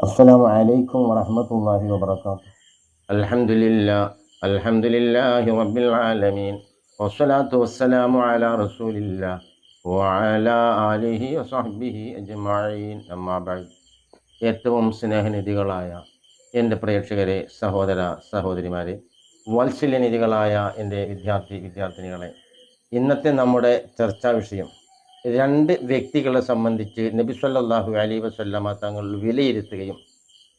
السلام عليكم ورحمة الله وبركاته الحمد لله الحمد لله رب العالمين والصلاة والسلام على رسول الله وعلى آله وصحبه أجمعين أما بعد ഏറ്റവും സ്നേഹനിധികളായ എൻ്റെ പ്രേക്ഷകരെ സഹോദര സഹോദരിമാരെ വാത്സല്യനിധികളായ എൻ്റെ വിദ്യാർത്ഥി വിദ്യാർത്ഥിനികളെ ഇന്നത്തെ നമ്മുടെ ചർച്ചാ വിഷയം രണ്ട് വ്യക്തികളെ സംബന്ധിച്ച് നബി സല്ലാഹു അലൈഹി വസല്ലമ തങ്ങൾ വിലയിരുത്തുകയും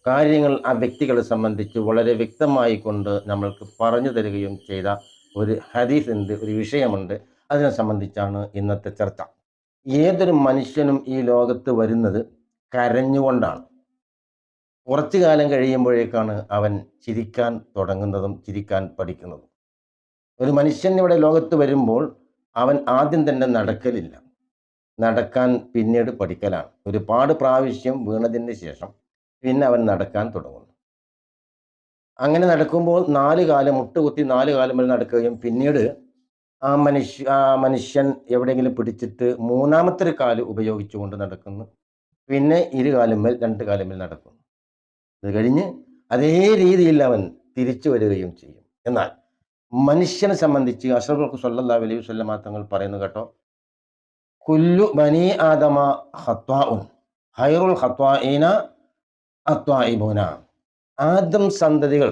കാര്യങ്ങൾ ആ വ്യക്തികളെ സംബന്ധിച്ച് വളരെ വ്യക്തമായി കൊണ്ട് നമ്മൾക്ക് പറഞ്ഞു തരികയും ചെയ്ത ഒരു ഹദീസ് ഉണ്ട് ഒരു വിഷയമുണ്ട്. അതിനെ സംബന്ധിച്ചാണ് ഇന്നത്തെ ചർച്ച. ഏതൊരു മനുഷ്യനും ഈ ലോകത്ത് വരുന്നത് കരഞ്ഞുകൊണ്ടാണ്. കുറച്ചു കാലം കഴിയുമ്പോഴേക്കാണ് അവൻ ചിരിക്കാൻ തുടങ്ങുന്നതും ചിരിക്കാൻ പഠിക്കുന്നതും. ഒരു മനുഷ്യൻ ഇവിടെ ലോകത്ത് വരുമ്പോൾ അവൻ ആദ്യം തന്നെ നടക്കലില്ല. നടക്കാൻ പിന്നീട് പഠിക്കലാണ്. ഒരുപാട് പ്രാവശ്യം വീണതിന് ശേഷം പിന്നെ അവൻ നടക്കാൻ തുടങ്ങുന്നു. അങ്ങനെ നടക്കുമ്പോൾ നാല് കാലം മുട്ടുകുത്തി നാല് കാലം വരെ നടക്കുകയും പിന്നീട് ആ മനുഷ്യ ആ മനുഷ്യൻ എവിടെയെങ്കിലും പിടിച്ചിട്ട് മൂന്നാമത്തെ ഒരു കാൽ ഉപയോഗിച്ചുകൊണ്ട് നടക്കുന്നു. പിന്നെ ഇരു കാലുമേൽ രണ്ട് കാലുമേൽ നടക്കുന്നു. അത് കഴിഞ്ഞ് അതേ രീതിയിൽ അവൻ തിരിച്ചു വരികയും ചെയ്യും. എന്നാൽ മനുഷ്യനെ സംബന്ധിച്ച് അഷറഫ് സല്ലല്ലാഹു അലൈഹി വസല്ലം തങ്ങൾ പറയുന്നു കേട്ടോ കുല്ലു ബനി ആദമ ഹൈറുൽ ഹത്വാഇന ആദം സന്തതികൾ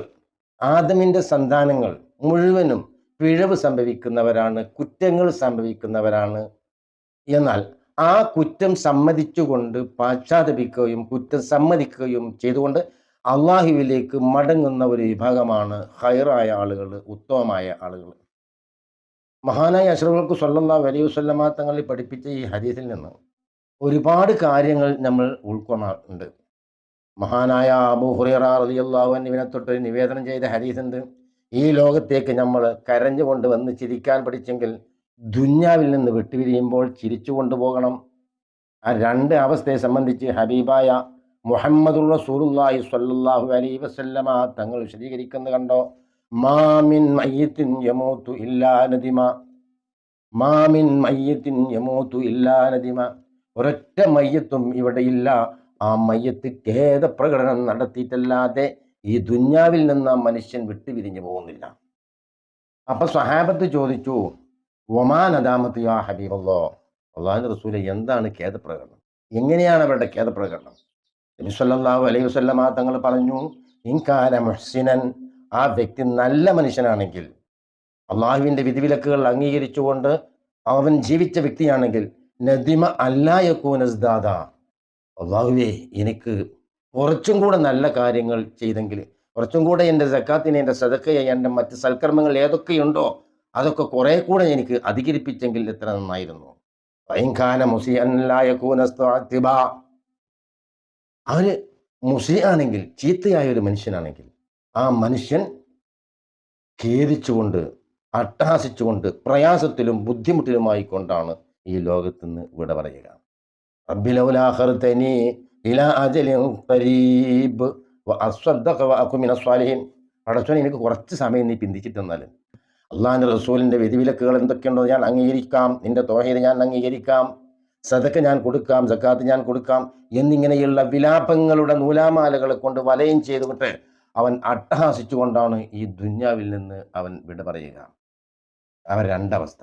ആദമിന്റെ സന്താനങ്ങൾ മുഴുവനും പിഴവ് സംഭവിക്കുന്നവരാണ് കുറ്റങ്ങൾ സംഭവിക്കുന്നവരാണ്. എന്നാൽ ആ കുറ്റം സമ്മതിച്ചുകൊണ്ട് പാശ്ചാത്തപിക്കുകയും കുറ്റം സമ്മതിക്കുകയും ചെയ്തുകൊണ്ട് അള്ളാഹുവിലേക്ക് മടങ്ങുന്ന ഒരു വിഭാഗമാണ് ഹൈറായ ആളുകൾ ഉത്തമമായ ആളുകൾ മഹാനായ അഷ്റഫുൽക്ക് സല്ലല്ലാഹു അലൈഹി വസല്ലമ തങ്ങളിൽ പഠിപ്പിച്ച ഈ ഹദീസിൽ നിന്ന് ഒരുപാട് കാര്യങ്ങൾ നമ്മൾ ഉൾക്കൊള്ളാറുണ്ട് മഹാനായ അബൂ റളിയല്ലാഹു തൊട്ട് നിവേദനം ചെയ്ത ഹദീസുണ്ട്. ഈ ലോകത്തേക്ക് നമ്മൾ കരഞ്ഞുകൊണ്ട് വന്ന് ചിരിക്കാൻ പഠിച്ചെങ്കിൽ ദുന്യാവിൽ നിന്ന് വിട്ടുപിരിയുമ്പോൾ ചിരിച്ചു കൊണ്ടുപോകണം ആ രണ്ട് അവസ്ഥയെ സംബന്ധിച്ച് ഹബീബായ മുഹമ്മദുർ റസൂലുള്ളാഹി സ്വല്ലല്ലാഹു അലൈഹി വസല്ലമ തങ്ങൾ വിശദീകരിക്കുന്നത് കണ്ടോ? മാമിൻ മയ്യത്തിൻ യമൂത്തു ഇല്ലാ നദിമ. മാമിൻ മയ്യത്തിൻ യമൂത്തു ഇല്ലാ നദിമ. ഒരൊറ്റ മയ്യത്തും ഇവിടെ ഇല്ല. ആ മയ്യത്ത് ഖേദപ്രകടനം നടത്തിയിട്ടല്ലാതെ ഈ ദുന്യാവിൽ നിന്ന് ആ മനുഷ്യൻ വിട്ടുപിരിഞ്ഞു പോകുന്നില്ല. അപ്പൊ സഹാബത്ത് ചോദിച്ചു ഒമാൻ അദാമത്ത് യാ ഹബീബല്ലോ അള്ളാഹു റസൂല എന്താണ് ഖേദപ്രകടനം? എങ്ങനെയാണ് അവരുടെ ഖേദപ്രകടനം? നബി സല്ലല്ലാഹു അലൈഹി വസല്ലമ തങ്ങൾ പറഞ്ഞു ഇൻകാല മുഹ്സിനൻ ആ വ്യക്തി നല്ല മനുഷ്യനാണെങ്കിൽ അള്ളാഹുവിന്റെ വിധിവിലക്കുകൾ അംഗീകരിച്ചുകൊണ്ട് അവൻ ജീവിച്ച വ്യക്തിയാണെങ്കിൽ നദിമ അല്ലായക്കൂനസ്ദാദ അള്ളാഹുവേ എനിക്ക് കുറച്ചും കൂടെ നല്ല കാര്യങ്ങൾ ചെയ്തെങ്കിൽ കുറച്ചും കൂടെ എന്റെ സക്കാത്തിനെ എന്റെ സദക്കയെ എന്റെ മറ്റ് സൽക്കർമ്മങ്ങൾ ഏതൊക്കെയുണ്ടോ അതൊക്കെ കുറെ കൂടെ എനിക്ക് അധികരിപ്പിച്ചെങ്കിൽ എത്ര നന്നായിരുന്നു. അവർ മുസി ആണെങ്കിൽ ചീത്തയായ ഒരു മനുഷ്യനാണെങ്കിൽ ആ മനുഷ്യൻ ഖേദിച്ചുകൊണ്ട് അട്ടഹാസിച്ചുകൊണ്ട് പ്രയാസത്തിലും ബുദ്ധിമുട്ടിലുമായി കൊണ്ടാണ് ഈ ലോകത്ത് നിന്ന് വിട പറയുക. പടച്ചോനെ എനിക്ക് കുറച്ച് സമയം നീ പിന്തിച്ചിട്ട് തന്നാലും അള്ളാഹിന്റെ റസൂലിന്റെ വിധിവിലക്കുകൾ എന്തൊക്കെയുണ്ടോ ഞാൻ അംഗീകരിക്കാം. നിന്റെ തോഹയിൽ ഞാൻ അംഗീകരിക്കാം. സതക്ക് ഞാൻ കൊടുക്കാം. സക്കാത്ത് ഞാൻ കൊടുക്കാം. എന്നിങ്ങനെയുള്ള വിലാപങ്ങളുടെ നൂലാമാലകളെ കൊണ്ട് വലയം ചെയ്തുകൊണ്ട് അവൻ അട്ടഹാസിച്ചുകൊണ്ടാണ് ഈ ദുന്യാവിൽ നിന്ന് അവൻ വിട പറയുക. അവൻ രണ്ടവസ്ഥ.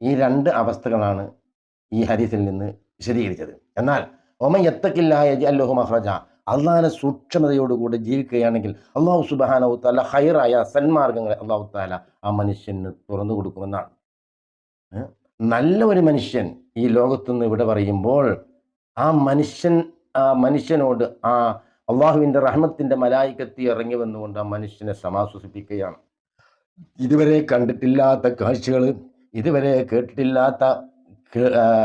ഈ രണ്ട് അവസ്ഥകളാണ് ഈ ഹരീസിൽ നിന്ന് വിശദീകരിച്ചത്. എന്നാൽ ഒമ എത്തക്കില്ലായ അല്ലോഹു മഹ്റജ അള്ളാഹിനെ സൂക്ഷ്മതയോടുകൂടി ജീവിക്കുകയാണെങ്കിൽ അള്ളാഹു സുബാനവു താല ഹൈറായ സന്മാർഗങ്ങളെ അള്ളാഹു താല ആ മനുഷ്യന് തുറന്നു കൊടുക്കുമെന്നാണ്? നല്ല ഒരു മനുഷ്യൻ ഈ ലോകത്തുനിന്ന് ഇവിടെ പറയുമ്പോൾ ആ മനുഷ്യൻ ആ മനുഷ്യനോട് ആ അള്ളാഹുവിന്റെ റഹ്മത്തിന്റെ മലായിക്കത്തി ഇറങ്ങി വന്നുകൊണ്ട് ആ മനുഷ്യനെ സമാശ്വസിപ്പിക്കുകയാണ്. ഇതുവരെ കണ്ടിട്ടില്ലാത്ത കാഴ്ചകൾ ഇതുവരെ കേട്ടിട്ടില്ലാത്ത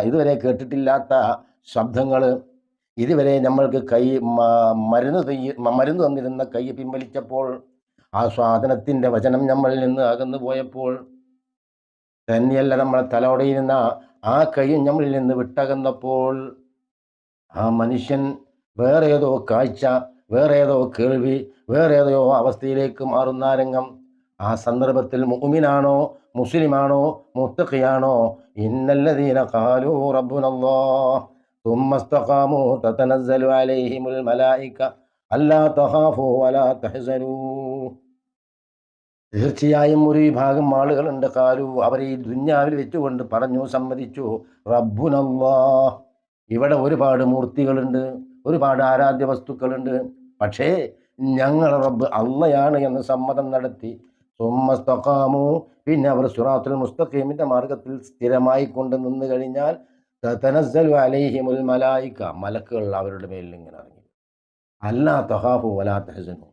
ഇതുവരെ കേട്ടിട്ടില്ലാത്ത ശബ്ദങ്ങൾ ഇതുവരെ നമ്മൾക്ക് കൈ മരുന്ന് തയ്യ മരുന്ന് തന്നിരുന്ന കൈ പിൻവലിച്ചപ്പോൾ ആ സ്വാതനത്തിന്റെ വചനം നമ്മളിൽ നിന്ന് അകന്നു പോയപ്പോൾ തന്നെയല്ല നമ്മളെ തലോടെയിരുന്ന ആ കൈ നമ്മളിൽ നിന്ന് വിട്ടകന്നപ്പോൾ ആ മനുഷ്യൻ വേറെ ഏതോ കാഴ്ച വേറെ ഏതോ കേൾവി വേറെ ഏതോ അവസ്ഥയിലേക്ക് മാറുന്ന രംഗം ആ സന്ദർഭത്തിൽ മുഅ്മിനാണോ മുസ്ലിമാണോ മുത്തഖിയാണോ ഇന്നല്ലദീന ഖാലൂ റബ്ബുനല്ലാഹ് ثم استقاموا تتنزل عليهم الملائكة ألا تخافوا ولا تحزنوا തീർച്ചയായും ഒരു വിഭാഗം ആളുകളുണ്ട് കാലു അവർ ഈ ദുന്യാവിൽ വെച്ചുകൊണ്ട് പറഞ്ഞു സമ്മതിച്ചു റബ്ബുനല്ലാ ഇവിടെ ഒരുപാട് മൂർത്തികളുണ്ട് ഒരുപാട് ആരാധ്യ വസ്തുക്കളുണ്ട് പക്ഷേ ഞങ്ങൾ റബ്ബ് അള്ളയാണ് എന്ന് സമ്മതം നടത്തി. സുമ്മസ്തക്കാമു പിന്നെ അവർ സുറാത്തുൽ മുസ്തഖീമിന്റെ മാർഗത്തിൽ സ്ഥിരമായി കൊണ്ട് നിന്ന് കഴിഞ്ഞാൽ അലൈഹിമുൽ മലായിക്ക മലക്കുകൾ അവരുടെ മേലിൽ ഇങ്ങനെ ഇറങ്ങി അല്ലാ തഹാഫു വലാ തഹസനു.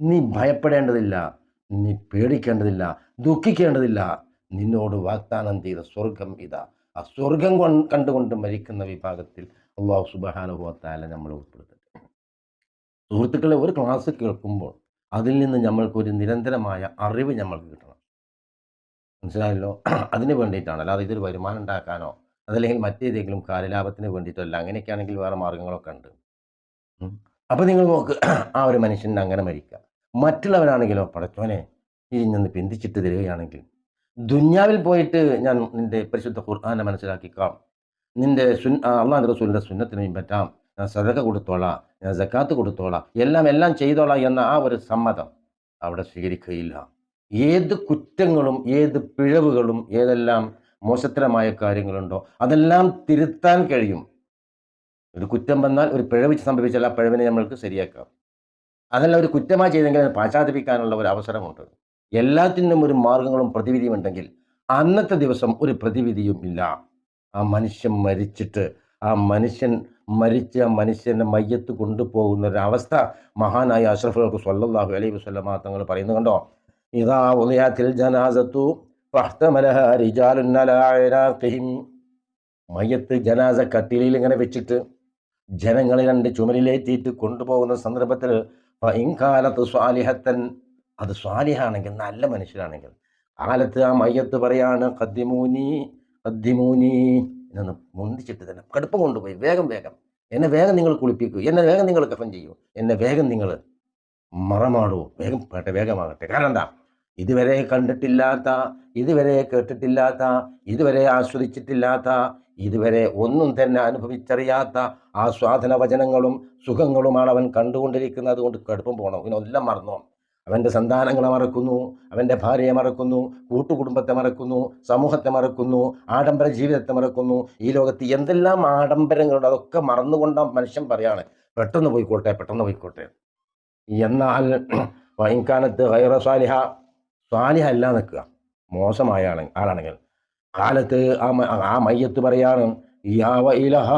നീ ഭയപ്പെടേണ്ടതില്ല. നീ പേടിക്കേണ്ടതില്ല. ദുഃഖിക്കേണ്ടതില്ല. നിന്നോട് വാഗ്ദാനം ചെയ്ത സ്വർഗം ഇതാ. ആ സ്വർഗം കണ്ടുകൊണ്ട് മരിക്കുന്ന വിഭാഗത്തിൽ അള്ളാഹു സുബാനുഭവത്താല നമ്മൾ ഉൾപ്പെടുത്തട്ടെ. സുഹൃത്തുക്കളെ ഒരു ക്ലാസ് കേൾക്കുമ്പോൾ അതിൽ നിന്ന് നമ്മൾക്കൊരു നിരന്തരമായ അറിവ് നമ്മൾക്ക് കിട്ടണം. മനസ്സിലായല്ലോ? അതിന് വേണ്ടിയിട്ടാണ്. അല്ലാതെ ഇതൊരു വരുമാനം ഉണ്ടാക്കാനോ അതല്ലെങ്കിൽ മറ്റേതെങ്കിലും കാര്യലാഭത്തിന് വേണ്ടിയിട്ടല്ല അങ്ങനെയൊക്കെയാണെങ്കിൽ വേറെ മാർഗങ്ങളൊക്കെ ഉണ്ട്. അപ്പോൾ നിങ്ങൾ നോക്ക് ആ ഒരു മനുഷ്യൻ അങ്ങനെ മരിക്കുക. മറ്റുള്ളവരാണെങ്കിലോ പടച്ചോനെ ഇരിഞ്ഞൊന്ന് പിന്തിച്ചിട്ട് തരികയാണെങ്കിൽ ദുന്യാവിൽ പോയിട്ട് ഞാൻ നിന്റെ പരിശുദ്ധ ഖുർആാനെ മനസ്സിലാക്കിക്കാം. നിന്റെ സുൻ അള്ളാഹ് റസൂലിന്റെ സുന്നത്തിന് പറ്റാം ഞാൻ സദക കൊടുത്തോളാം. ഞാൻ സക്കാത്ത് കൊടുത്തോളാം. എല്ലാം എല്ലാം ചെയ്തോളാം എന്ന ആ ഒരു സമ്മതം അവിടെ സ്വീകരിക്കുകയില്ല. ഏത് കുറ്റങ്ങളും ഏത് പിഴവുകളും ഏതെല്ലാം മോശത്തരമായ കാര്യങ്ങളുണ്ടോ അതെല്ലാം തിരുത്താൻ കഴിയും. ഒരു കുറ്റം വന്നാൽ ഒരു പിഴവ് സംഭവിച്ചാൽ ആ പിഴവിനെ നമ്മൾക്ക് ശരിയാക്കാം. അതല്ല ഒരു കുറ്റമായി ചെയ്തെങ്കിൽ പാശ്ചാത്തപിക്കാനുള്ള ഒരു അവസരമുണ്ട്. എല്ലാത്തിനും ഒരു മാർഗങ്ങളും പ്രതിവിധിയും ഉണ്ടെങ്കിൽ അന്നത്തെ ദിവസം ഒരു പ്രതിവിധിയും ഇല്ല. ആ മനുഷ്യൻ മരിച്ചിട്ട് ആ മനുഷ്യൻ മരിച്ച ആ മനുഷ്യന്റെ മയ്യത്ത് കൊണ്ടുപോകുന്ന ഒരവസ്ഥ മഹാനായ അഷ്റഫുകൾക്ക് സ്വല്ലാഹു അലൈഹി വസല്ലമ തങ്ങൾ പറയുന്നു കണ്ടോ? ഇതാ ഉദയാത്തിൽ ജനാസത്തു മയ്യത്ത് ജനാസ കട്ടിലിൽ ഇങ്ങനെ വെച്ചിട്ട് ജനങ്ങളെ രണ്ട് ചുമലിലേറ്റിയിട്ട് കൊണ്ടുപോകുന്ന സന്ദർഭത്തിൽ ഇൻകാലത്ത് സ്വാലിഹത്തൻ. അത് സ്വാലിഹാണെങ്കിൽ നല്ല മനുഷ്യരാണെങ്കിൽ കാലത്ത് ആ മയ്യത്ത് പറയാണ് കദ്ദിമൂനി കദ്ദിമൂനി എന്നൊന്ന് മുന്തിച്ചിട്ട് തന്നെ കടുപ്പം കൊണ്ടുപോയി. വേഗം വേഗം. എന്നെ വേഗം നിങ്ങൾ കുളിപ്പിക്കൂ. എന്നെ വേഗം നിങ്ങൾ കഫൻ ചെയ്യൂ. എന്നെ വേഗം നിങ്ങൾ മറമാടൂ. വേഗം പോട്ടെ വേഗമാകട്ടെ. കാരണം എന്താ? ഇതുവരെ കണ്ടിട്ടില്ലാത്ത ഇതുവരെ കേട്ടിട്ടില്ലാത്ത ഇതുവരെ ആസ്വദിച്ചിട്ടില്ലാത്ത ഇതുവരെ ഒന്നും തന്നെ അനുഭവിച്ചറിയാത്ത ആസ്വാദന വചനങ്ങളും സുഖങ്ങളുമാണ് അവൻ കണ്ടുകൊണ്ടിരിക്കുന്നത് കൊണ്ട് കടുപ്പം പോകണം ഇതിനെല്ലാം മറന്നു? അവന്റെ സന്താനങ്ങളെ മറക്കുന്നു അവന്റെ ഭാര്യയെ മറക്കുന്നു കൂട്ടുകുടുംബത്തെ മറക്കുന്നു സമൂഹത്തെ മറക്കുന്നു ആഡംബര ജീവിതത്തെ മറക്കുന്നു. ഈ ലോകത്ത് എന്തെല്ലാം ആഡംബരങ്ങളുണ്ട് അതൊക്കെ മറന്നുകൊണ്ട് മനുഷ്യൻ പറയാണ് പെട്ടെന്ന് പോയിക്കോട്ടെ പെട്ടെന്ന് പോയിക്കോട്ടെ. എന്നാൽ വൈകാലത്ത് ഹൈറ സ്വാലിഹ സ്വാലിഹ അല്ല നിൽക്കുക മോശമായ ആളെ ആളാണെങ്കിൽ. കാലത്ത് ആ ആ മയ്യത്ത് പറയാണ് യാ വൈലഹ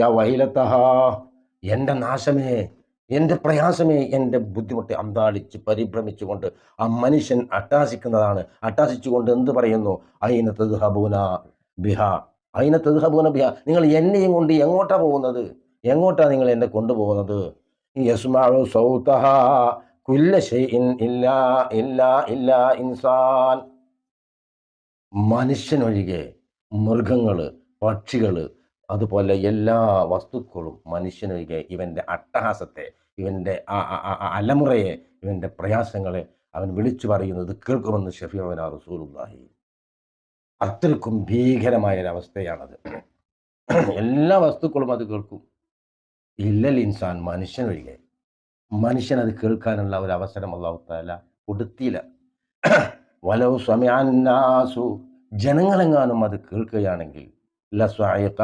യാ വൈലത്തഹ എന്റെ നാശമേ എന്റെ പ്രയാസമേ എന്റെ ബുദ്ധിമുട്ട് അന്താളിച്ച് പരിഭ്രമിച്ചുകൊണ്ട് ആ മനുഷ്യൻ അട്ടാസിക്കുന്നതാണ്. അട്ടാസിച്ചുകൊണ്ട് എന്ത് പറയുന്നു? അയിന തദ്ഹബൂന ബിഹ. അയിന തദ്ഹബൂന ബിഹ. നിങ്ങൾ എന്നെയും കൊണ്ട് എങ്ങോട്ടാ പോകുന്നത്? എങ്ങോട്ടാ നിങ്ങൾ എന്നെ കൊണ്ടുപോകുന്നത്? യസ്മഉ സൗതഹ കുല്ല ഷൈഇൻ ഇല്ലാ ഇല്ലാ ഇല്ലാ ഇൻസാൻ. മനുഷ്യനൊഴികെ മൃഗങ്ങൾ പക്ഷികൾ അതുപോലെ എല്ലാ വസ്തുക്കളും മനുഷ്യനൊഴികെ ഇവന്റെ അട്ടഹാസത്തെ ഇവന്റെ അലമുറയെ ഇവന്റെ പ്രയാസങ്ങളെ അവൻ വിളിച്ചു പറയുന്നത് കേൾക്കുമെന്ന് ഷഫീഅന റസൂലുള്ളാഹി. അത്രക്കും ഭീകരമായ ഒരവസ്ഥയാണത് എല്ലാ വസ്തുക്കളും അത് കേൾക്കും. ഇല്ലൽ ഇൻസാൻ മനുഷ്യനൊഴികെ. മനുഷ്യൻ അത് കേൾക്കാനുള്ള ഒരു അവസരം അള്ളാഹുത്താല കൊടുത്തില്ല. വലവ് സമയാന്നാസു ജനങ്ങളെങ്ങാനും അത് കേൾക്കുകയാണെങ്കിൽ ലസ്വായക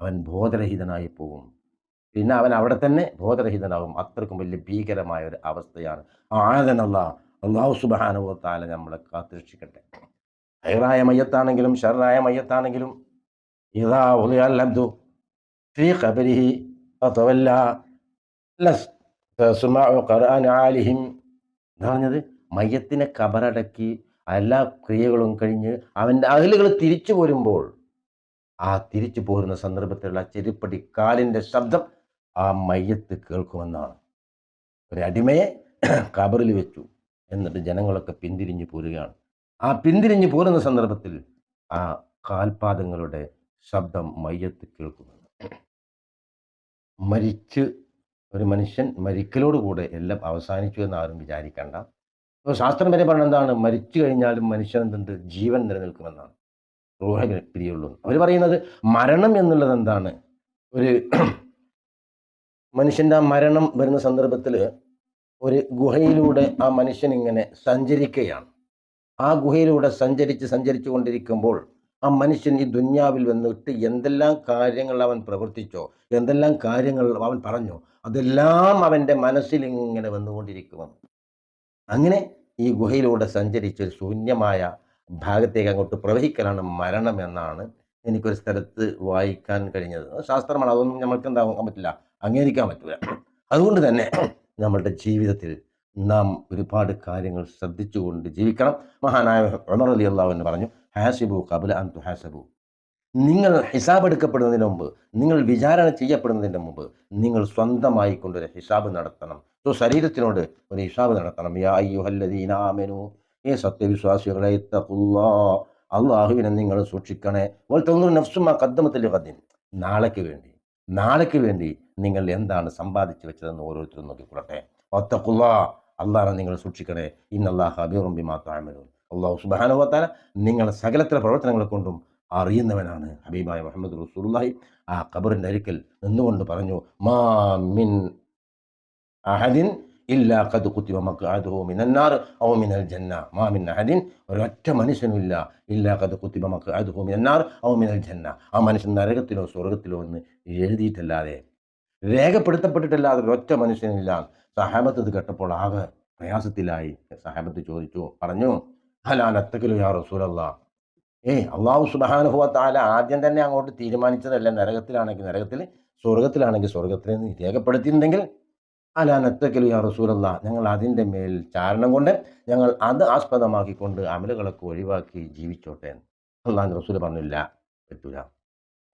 അവൻ ബോധരഹിതനായി പോകും. പിന്നെ അവൻ അവിടെ തന്നെ ബോധരഹിതനാകും. അത്രക്കും വലിയ ഭീകരമായ ഒരു അവസ്ഥയാണ്. ആദനല്ല. അള്ളാഹു സുബാനുഭവത്താല നമ്മളെ കാത്തുരക്ഷിക്കട്ടെ. ഹൈറായ മയ്യത്താണെങ്കിലും ഷറായ മയ്യത്താണെങ്കിലും ഇതാ ഉദയല്ലബ്ദു ഫീ ഖബരിഹി ആലിഹിം. എന്താ പറഞ്ഞത് മയ്യത്തിനെ കബറടക്കി എല്ലാ ക്രിയകളും കഴിഞ്ഞ് അവന്റെ അകലുകൾ തിരിച്ചു പോരുമ്പോൾ ആ തിരിച്ചു പോരുന്ന സന്ദർഭത്തിലുള്ള ചെരുപ്പടി കാലിന്റെ ശബ്ദം ആ മയ്യത്ത് കേൾക്കുമെന്നാണ്. ഒരടിമയെ കബറിൽ വെച്ചു എന്നിട്ട് ജനങ്ങളൊക്കെ പിന്തിരിഞ്ഞു പോരുകയാണ്. ആ പിന്തിരിഞ്ഞു പോരുന്ന സന്ദർഭത്തിൽ ആ കാൽപാദങ്ങളുടെ ശബ്ദം മയ്യത്ത് കേൾക്കുമെന്ന്. മരിച്ച് ഒരു മനുഷ്യൻ മരിക്കലോടുകൂടെ എല്ലാം അവസാനിച്ചു എന്ന് ആരും വിചാരിക്കേണ്ട. ഇപ്പോൾ ശാസ്ത്രം വരെ പറഞ്ഞ എന്താണ്? മരിച്ചു കഴിഞ്ഞാലും മനുഷ്യൻ എന്തുണ്ട് ജീവൻ നിലനിൽക്കുമെന്നാണ്. റൂഹ പിരിയുള്ളൂ അവർ പറയുന്നത് മരണം എന്നുള്ളത് എന്താണ്? ഒരു മനുഷ്യന്റെ ആ മരണം വരുന്ന സന്ദർഭത്തിൽ ഒരു ഗുഹയിലൂടെ ആ മനുഷ്യൻ ഇങ്ങനെ സഞ്ചരിക്കുകയാണ്. ആ ഗുഹയിലൂടെ സഞ്ചരിച്ച് സഞ്ചരിച്ചു കൊണ്ടിരിക്കുമ്പോൾ ആ മനുഷ്യൻ ഈ ദുന്യാവിൽ വന്നിട്ട് എന്തെല്ലാം കാര്യങ്ങൾ അവൻ പ്രവർത്തിച്ചോ എന്തെല്ലാം കാര്യങ്ങൾ അവൻ പറഞ്ഞോ അതെല്ലാം അവന്റെ മനസ്സിൽ ഇങ്ങനെ വന്നുകൊണ്ടിരിക്കുമെന്ന് അങ്ങനെ ഈ ഗുഹയിലൂടെ സഞ്ചരിച്ച് ശൂന്യമായ ഭാഗത്തേക്ക് അങ്ങോട്ട് പ്രവഹിക്കലാണ് മരണം എന്നാണ് എനിക്കൊരു സ്ഥലത്ത് വായിക്കാൻ കഴിഞ്ഞത്. ശാസ്ത്രമാണ്. അതൊന്നും നമ്മൾക്ക് എന്താകാൻ പറ്റില്ല. അംഗീകരിക്കാൻ പറ്റില്ല അതുകൊണ്ട് തന്നെ നമ്മളുടെ ജീവിതത്തിൽ നാം ഒരുപാട് കാര്യങ്ങൾ ശ്രദ്ധിച്ചുകൊണ്ട് ജീവിക്കണം. മഹാനായ ഉമർ അലി അള്ളാഹുവിന് പറഞ്ഞു ഹാസിബു കബുല അൻ ഹാസബു നിങ്ങൾ ഹിസാബ് എടുക്കപ്പെടുന്നതിന് മുമ്പ് നിങ്ങൾ വിചാരണ ചെയ്യപ്പെടുന്നതിന് മുമ്പ് നിങ്ങൾ സ്വന്തമായി കൊണ്ടൊരു ഹിസാബ് നടത്തണം. സോ ശരീരത്തിനോട് ഒരു ഹിസാബ് നടത്തണം. യാ അയ്യുഹല്ലദീന ആമനു ഏ സത്യവിശ്വാസികളെ അള്ളാഹുവിനെ നിങ്ങൾ സൂക്ഷിക്കണേ. നഫ്സുമാ കദ്ദമത്തിൽ കദ്ദിൻ നാളേക്ക് വേണ്ടി നാളേക്ക് വേണ്ടി നിങ്ങൾ എന്താണ് സമ്പാദിച്ചു വെച്ചതെന്ന് ഓരോരുത്തരും നോക്കിക്കൊള്ളട്ടെ. ഒത്തക്കുള്ള അള്ളാഹെ നിങ്ങൾ സൂക്ഷിക്കണേ. ഇന്നല്ലാഹ് ബിമാ താമലും അള്ളാഹു സുബാനുവത്താല നിങ്ങളുടെ സകലത്തിലെ പ്രവർത്തനങ്ങളെ കൊണ്ടും അറിയുന്നവനാണ് ഹബീബായ മുഹമ്മദ് റസൂലുള്ളാഹി. ആ ഖബറിന്റെ അരിക്കൽ നിന്നുകൊണ്ട് പറഞ്ഞു മാ മിൻ അഹദിൻ ഇല്ലാ ഖദ് കുത്തി മഖ്അദുഹു മിനന്നാർ ഔ മിനൽ ജന്ന. മാ മിൻ അഹദിൻ. ഒരൊറ്റ മനുഷ്യനുമില്ല. ഇല്ലാ ഖദ് കുത്തിബ മഖ്അദുഹു മിനന്നാർ ഔ മിനൽ ജന്ന. ആ മനുഷ്യൻ നരകത്തിലോ സ്വർഗത്തിലോ എന്ന് എഴുതിയിട്ടല്ലാതെ രേഖപ്പെടുത്തപ്പെട്ടിട്ടല്ലാതെ ഒരൊറ്റ മനുഷ്യനില്ല. സഹാബത്ത് ഇത് കേട്ടപ്പോൾ ആകെ പ്രയാസത്തിലായി. സഹാബത്ത് ചോദിച്ചു പറഞ്ഞു ഹലാനത്തക്കലു യാ റസൂലല്ലാ? ഏയ് അള്ളാഹു സുബാനുഭവ താല ആദ്യം തന്നെ അങ്ങോട്ട് തീരുമാനിച്ചതല്ല. നരകത്തിലാണെങ്കിൽ നരകത്തിൽ സ്വർഗത്തിലാണെങ്കിൽ സ്വർഗത്തിൽ നിന്ന് രേഖപ്പെടുത്തിയിട്ടുണ്ടെങ്കിൽ അലാനത്തക്കലു യാ റസൂലല്ല ഞങ്ങൾ അതിൻ്റെ മേൽ ചാരണം കൊണ്ട് ഞങ്ങൾ അത് ആസ്പദമാക്കിക്കൊണ്ട് അമലുകളൊക്കെ ഒഴിവാക്കി ജീവിച്ചോട്ടെ അള്ളാഹ് റസൂൽ പറഞ്ഞില്ല പറ്റൂല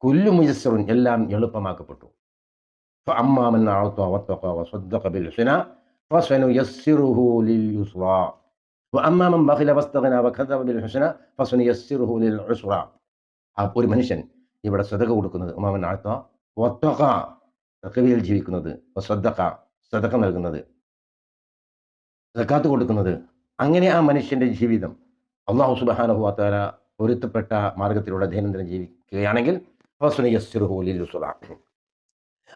കുല്ലു മുജസ്സറുൻ എല്ലാം എളുപ്പമാക്കപ്പെട്ടു فأما من أعطى واتقى وصدق بالحسنى فسنيسره لليسرى وأما من بخل واستغنى وكذب بالحسنى فسنيسره للعسرى ആ ഒരു മനുഷ്യൻ ഇവിടെ സദക കൊടുക്കുന്നത് ഉമാമൻ ആഴ്ത്ത ഒത്തക തക്കവിയിൽ ജീവിക്കുന്നത് സദ്ദക്ക സദക്ക നൽകുന്നത്. സക്കാത്ത് കൊടുക്കുന്നത്. അങ്ങനെ ആ മനുഷ്യന്റെ ജീവിതം അള്ളാഹു സുബാനുഭവത്താല പൊരുത്തപ്പെട്ട മാർഗത്തിലൂടെ ദൈനംദിനം ജീവിക്കുകയാണെങ്കിൽ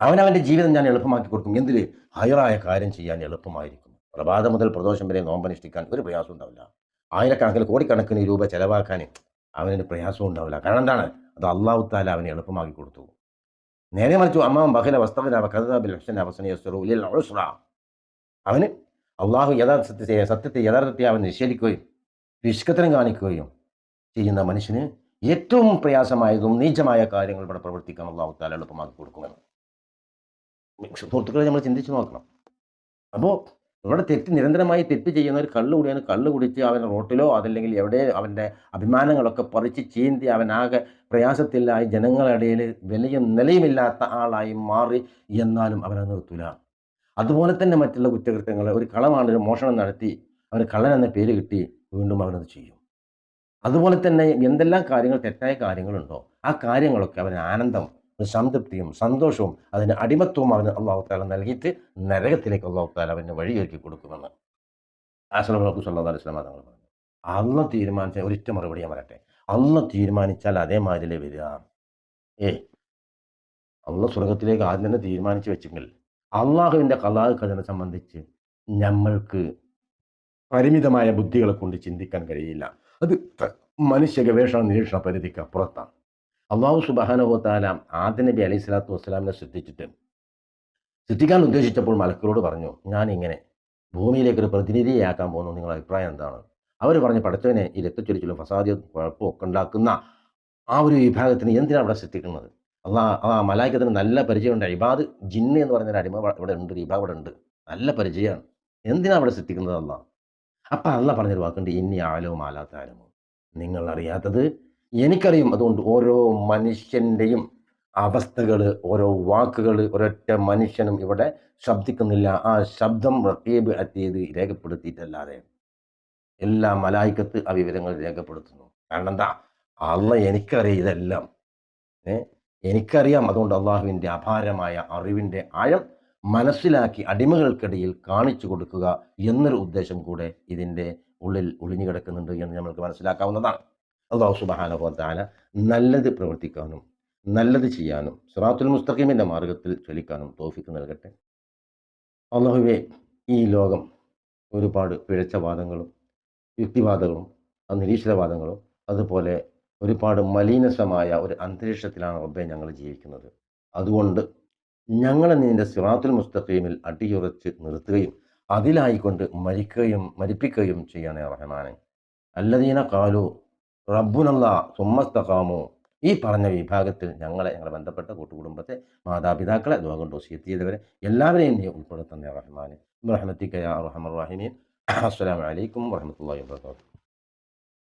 അവൻ അവന്റെ ജീവിതം ഞാൻ എളുപ്പമാക്കി കൊടുക്കും. എന്തിൽ ഹയറായ കാര്യം ചെയ്യാൻ എളുപ്പമായിരിക്കും. പ്രഭാതം മുതൽ പ്രദോഷം വരെ നോമ്പനുഷ്ഠിക്കാൻ ഒരു പ്രയാസം ഉണ്ടാവില്ല. ആയിരക്കണക്കിന് കോടിക്കണക്കിന് രൂപ ചെലവാക്കാൻ അവനൊരു പ്രയാസവും ഉണ്ടാവില്ല. കാരണം എന്താണ്? അത് അള്ളാഹു താല അവനെ എളുപ്പമാക്കി കൊടുത്തു. നേരെ മറിച്ചു അമ്മാവൻ ബഹല വസ്തവന കഥാബിൽ അവന് അള്ളാഹു യഥാർത്ഥത്തെ സത്യത്തെ യഥാർത്ഥത്തെ അവൻ നിഷേധിക്കുകയും നിഷ്കത്തരം കാണിക്കുകയും ചെയ്യുന്ന മനുഷ്യന് ഏറ്റവും പ്രയാസമായതും നീചമായ കാര്യങ്ങൾ ഇവിടെ പ്രവർത്തിക്കാൻ അള്ളാഹു താല എളുപ്പമാക്കി കൊടുക്കുമെന്ന്. സുഹൃത്തുക്കളെ നമ്മൾ ചിന്തിച്ചു നോക്കണം. അപ്പോൾ ഇവിടെ തെറ്റ് നിരന്തരമായി തെറ്റ് ചെയ്യുന്ന ഒരു കള്ള് കുടിയാണ്. കള്ള് കുടിച്ച് അവൻ റോട്ടിലോ അതല്ലെങ്കിൽ എവിടെ അവന്റെ അഭിമാനങ്ങളൊക്കെ പറിച്ച് ചീന്തി അവനാകെ പ്രയാസത്തിലായി ജനങ്ങളിടയിൽ വിലയും നിലയുമില്ലാത്ത ആളായി മാറി എന്നാലും അവനെ നിർത്തൂല. അതുപോലെ തന്നെ മറ്റുള്ള കുറ്റകൃത്യങ്ങൾ ഒരു കളമാണ് ഒരു മോഷണം നടത്തി അവന് കള്ളൻ എന്ന പേര് കിട്ടി വീണ്ടും അവനത് ചെയ്യും. അതുപോലെ തന്നെ എന്തെല്ലാം കാര്യങ്ങൾ തെറ്റായ കാര്യങ്ങളുണ്ടോ? ആ കാര്യങ്ങളൊക്കെ അവൻ ആനന്ദം സംതൃപ്തിയും സന്തോഷവും അതിന് അടിമത്വവും അവന് അള്ളാഹു താല നൽകിയിട്ട് നരകത്തിലേക്ക് അള്ളാഹു താല അവന് വഴിയൊരുക്കി കൊടുക്കുമെന്ന്. ആശ്രമങ്ങൾക്ക് അലിസ്ലാം തങ്ങൾ പറഞ്ഞു. അന്ന് തീരുമാനിച്ച ഒരിറ്റ മറുപടി ഞാൻ പറയട്ടെ. അന്ന് തീരുമാനിച്ചാൽ അതേമാതിരി വരിക? ഏ? അള്ള സ്വർഗത്തിലേക്ക് ആദ്യം തന്നെ തീരുമാനിച്ചു വെച്ചെങ്കിൽ അള്ളാഹുവിന്റെ കലാകഥനെ കഥനെ സംബന്ധിച്ച് നമ്മൾക്ക് പരിമിതമായ ബുദ്ധികളെ കൊണ്ട് ചിന്തിക്കാൻ കഴിയില്ല. അത് മനുഷ്യ ഗവേഷണ നിരീക്ഷണ പരിധിക്ക് അപ്പുറത്താണ്. അള്ളാഹു സുബാനുഭവത്താല ആദ്യ നബി അലൈഹി സ്വലാത്തു വസ്സലാമിനെ ശ്രദ്ധിച്ചിട്ട് സൃഷ്ടിക്കാൻ ഉദ്ദേശിച്ചപ്പോൾ മലക്കളോട് പറഞ്ഞു ഞാൻ ഇങ്ങനെ ഭൂമിയിലേക്ക് ഒരു പ്രതിനിധിയാക്കാൻ പോകുന്നു. നിങ്ങളുടെ അഭിപ്രായം എന്താണ്? അവർ പറഞ്ഞു പഠിച്ചവനെ ഈ രക്തച്ചൊരിച്ചിലും ഫസാദിയും കുഴപ്പമൊക്കെ ഉണ്ടാക്കുന്ന ആ ഒരു വിഭാഗത്തിന് എന്തിനാണ് അവിടെ സൃഷ്ടിക്കുന്നത്? അള്ളാ ആ മലായിക്കത്തിന് നല്ല പരിചയമുണ്ട്. ഇബാദ് ജിന്ന എന്ന് പറഞ്ഞൊരു അടിമ ഇവിടെ ഉണ്ട് ഒരു വിഭാഗം ഇവിടെ ഉണ്ട്. നല്ല പരിചയമാണ്. എന്തിനാണ് അവിടെ സൃഷ്ടിക്കുന്നത് അള്ളാഹ് അപ്പം അള്ളാഹ് പറഞ്ഞൊരു വാക്കുണ്ട് ഇനി ആലോ മാലാത്താലമോ നിങ്ങൾ അറിയാത്തത് എനിക്കറിയും അതുകൊണ്ട് ഓരോ മനുഷ്യന്റെയും അവസ്ഥകൾ ഓരോ വാക്കുകൾ ഒരൊറ്റ മനുഷ്യനും ഇവിടെ ശബ്ദിക്കുന്നില്ല. ആ ശബ്ദം റക്കീബ് അറ്റിയത് രേഖപ്പെടുത്തിയിട്ടല്ലാതെ എല്ലാ മലായിക്കത്ത് ആ വിവരങ്ങൾ രേഖപ്പെടുത്തുന്നു. കാരണം എന്താ അള്ള എനിക്കറിയാം ഇതെല്ലാം. എനിക്കറിയാം അതുകൊണ്ട് അള്ളാഹുവിന്റെ അപാരമായ അറിവിന്റെ ആഴം മനസ്സിലാക്കി അടിമകൾക്കിടയിൽ കാണിച്ചു കൊടുക്കുക എന്നൊരു ഉദ്ദേശം കൂടെ ഇതിന്റെ ഉള്ളിൽ ഒളിഞ്ഞു കിടക്കുന്നുണ്ട് എന്ന് നമ്മൾക്ക് മനസ്സിലാക്കാവുന്നതാണ്. അള്ളാഹു സുബാനുഭവത്താല നല്ലത് പ്രവർത്തിക്കാനും നല്ലത് ചെയ്യാനും സിറാത്തുൽ മുസ്തഖീമിന്റെ മാർഗത്തിൽ ചലിക്കാനും തോഫിക്ക് നൽകട്ടെ. അള്ളാഹുവെ ഈ ലോകം ഒരുപാട് പിഴച്ചവാദങ്ങളും യുക്തിവാദങ്ങളും നിരീശ്വരവാദങ്ങളും അതുപോലെ ഒരുപാട് മലീനസമായ ഒരു അന്തരീക്ഷത്തിലാണ് റബ്ബെ ഞങ്ങൾ ജീവിക്കുന്നത്. അതുകൊണ്ട് ഞങ്ങളെ നിന്റെ സിറാത്തുൽ മുസ്തഖീമിൽ അടിയുറച്ച് നിർത്തുകയും അതിലായിക്കൊണ്ട് മരിക്കുകയും മരിപ്പിക്കുകയും ചെയ്യണേ റഹ്മാനെ. അല്ലദീന കാലു റബ്ബുനല്ല സുമ്മസ്തഖാമു. ഈ പറഞ്ഞ വിഭാഗത്തിൽ ഞങ്ങളെ ഞങ്ങളെ ബന്ധപ്പെട്ട കൂട്ടുകുടുംബത്തെ മാതാപിതാക്കളെ ദുഃഖ കൊണ്ട് വസീയത്ത് ചെയ്തവരെ എല്ലാവരെയും നീ ഉൾപ്പെടുത്തുന്ന റഹ്മാനെ. റഹ്മത്തിക്കയ റഹ്മർ റഹിമീൻ. അസ്സലാമു അലൈക്കും വറഹ്മത്തുള്ളാഹി വബറകാതുഹു.